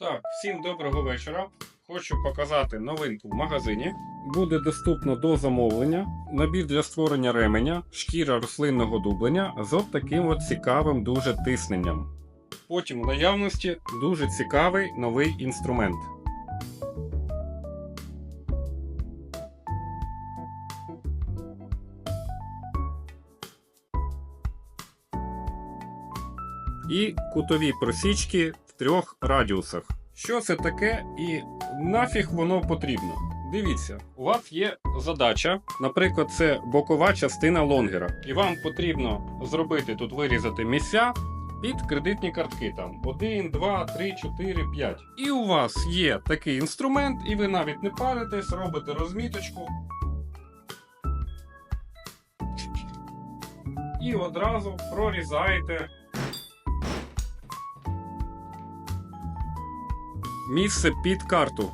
Так, всім доброго вечора. Хочу показати новинку в магазині. Буде доступно до замовлення набір для створення ременя, шкіра рослинного дублення з от таким от цікавим дуже тисненням. Потім в наявності дуже цікавий новий інструмент. і кутові просічки трьох радіусах. Що це таке і нафіг воно потрібно? Дивіться, у вас є задача, наприклад, це бокова частина лонгера, і вам потрібно зробити тут вирізати місця під кредитні картки. Там 1, 2, 3, 4, 5. І у вас є такий інструмент, і ви навіть не паритесь, робите розміточку. І одразу прорізаєте місце під карту.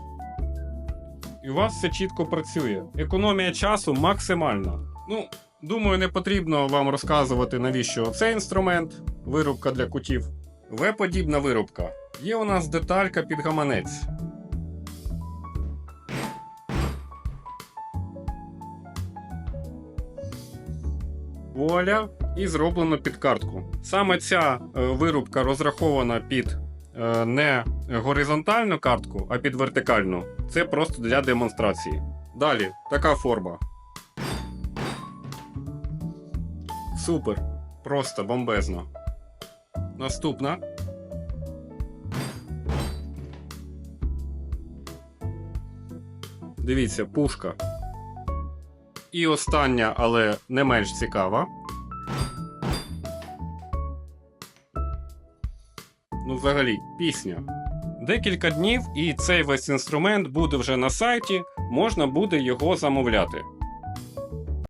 І у вас все чітко працює. Економія часу максимальна. Ну, думаю, не потрібно вам розказувати, навіщо цей інструмент, вирубка для кутів. В-подібна вирубка. Є у нас деталька під гаманець. Вуаля, і зроблено під картку. Саме ця е, вирубка розрахована під не горизонтальну картку, а під вертикальну. Це просто для демонстрації. Далі, така форма. Супер. Просто бомбезно. Наступна. Дивіться, пушка. І остання, але не менш цікава. Ну, взагалі, пісня. Декілька днів, і цей весь інструмент буде вже на сайті, можна буде його замовляти.